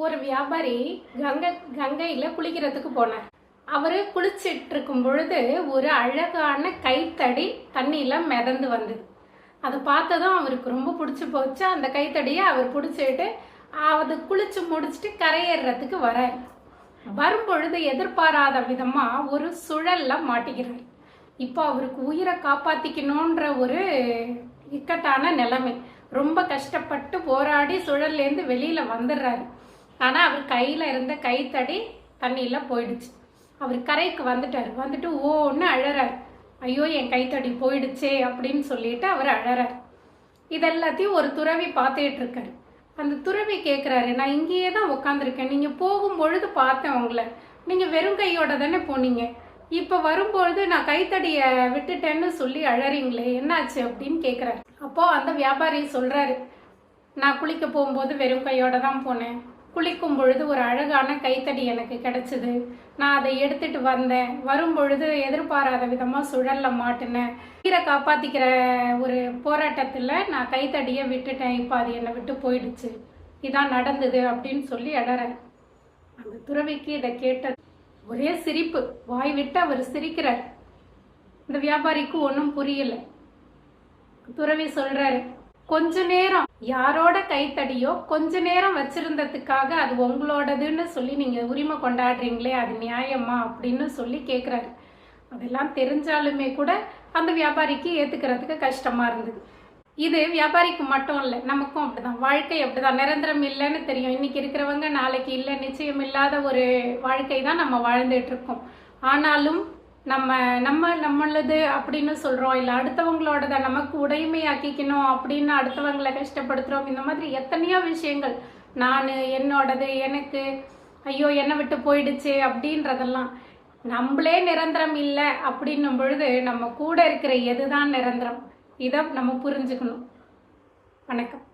ஒரு வியாபாரி கங்கை கங்கையில் குளிக்கிறதுக்கு போனார். அவர் குளிச்சிட்டு இருக்கும் பொழுது ஒரு அழகான கைத்தடி தண்ணியில் மிதந்து வந்தது. அதை பார்த்ததும் அவருக்கு ரொம்ப பிடிச்சி போச்சு. அந்த கைத்தடியை அவர் பிடிச்சிட்டு அது குளிச்சு முடிச்சுட்டு கரையேறதுக்கு வரார். வரும்பொழுது எதிர்பாராத விதமாக ஒரு சுழலில் மாட்டிக்கிறார். இப்போ அவருக்கு உயிரை காப்பாற்றிக்கணுன்ற ஒரு இக்கட்டான நிலைமை. ரொம்ப கஷ்டப்பட்டு போராடி சுழல்லேருந்து வெளியில் வந்துடுறாரு. ஆனால் அவர் கையில் இருந்த கைத்தடி தண்ணியில் போயிடுச்சு. அவர் கரைக்கு வந்துட்டார். வந்துட்டு ஓன்னு அழறார். ஐயோ என் கைத்தடி போயிடுச்சே அப்படின்னு சொல்லிட்டு அவர் அழறார். இதெல்லாத்தையும் ஒரு துறவி பார்த்துட்டு இருக்காரு. அந்த துறவி கேட்குறாரு நான் இங்கேயே தான் உட்காந்துருக்கேன் நீங்கள் போகும்பொழுது பார்த்தேன் உங்களை. நீங்கள் வெறும் கையோட தானே போனீங்க. இப்போ வரும்பொழுது நான் கைத்தடியை விட்டுட்டேன்னு சொல்லி அழறீங்களே என்னாச்சு? அப்படின்னு கேட்குறாரு அப்போது அந்த வியாபாரி சொல்கிறாரு நான் குளிக்க போகும்போது வெறும் கையோட தான் போனேன். குளிக்கும் பொழுது ஒரு அழகான கைத்தடி எனக்கு கிடைச்சிது. நான் அதை எடுத்துட்டு வந்தேன். வரும்பொழுது எதிர்பாராத விதமாக சுழல்ல மாட்டினேன் உயிரை காப்பாற்றிக்கிற ஒரு போராட்டத்தில் நான் கைத்தடியை விட்டுட்டேன். இப்போ அது என்னை விட்டு போயிடுச்சு. இதான் நடந்தது அப்படின்னு சொல்லி அடறேன் அந்த துறவிக்கு இதை கேட்டது. ஒரே சிரிப்பு. வாய் விட்டு அவர் சிரிக்கிறார். இந்த வியாபாரிக்கு ஒன்றும் புரியல. துறவி சொல்கிறாரு கொஞ்ச நேரம் யாரோட கைத்தடியோ கொஞ்ச நேரம் வச்சிருந்ததுக்காக அது உங்களோடதுன்னு சொல்லி நீங்க உரிமை கொண்டாடுறீங்களே அது நியாயமா அப்படின்னு சொல்லி கேக்குறாரு. அதெல்லாம் தெரிஞ்சாலுமே கூட அந்த வியாபாரிக்கு ஏத்துக்கிறதுக்கு கஷ்டமா இருந்தது. இது வியாபாரிக்கு மட்டும் இல்லை நமக்கும் அப்படிதான். வாழ்க்கை அப்படிதான். நிரந்தரம் இல்லைன்னு தெரியும். இன்னைக்கு இருக்கிறவங்க நாளைக்கு இல்லை நிச்சயம் இல்லாத ஒரு வாழ்க்கை தான் நம்ம வாழ்ந்துட்டு இருக்கோம். ஆனாலும் நம்ம நம்ம நம்மளது அப்படின்னு சொல்றோம். இல்லை அடுத்தவங்களோடத நமக்கு உடைமையாக்கிக்கணும் அப்படின்னு அடுத்தவங்களை கஷ்டப்படுத்துறோம். இந்த மாதிரி எத்தனையோ விஷயங்கள். நான் என்னோடது எனக்கு ஐயோ என்னை விட்டு போயிடுச்சு அப்படின்றதெல்லாம். நம்மளே நிரந்தரம் இல்லை அப்படின்னும் பொழுது நம்ம கூட இருக்கிற எதுதான் நிரந்தரம்? இதை நம்ம புரிஞ்சுக்கணும். வணக்கம்.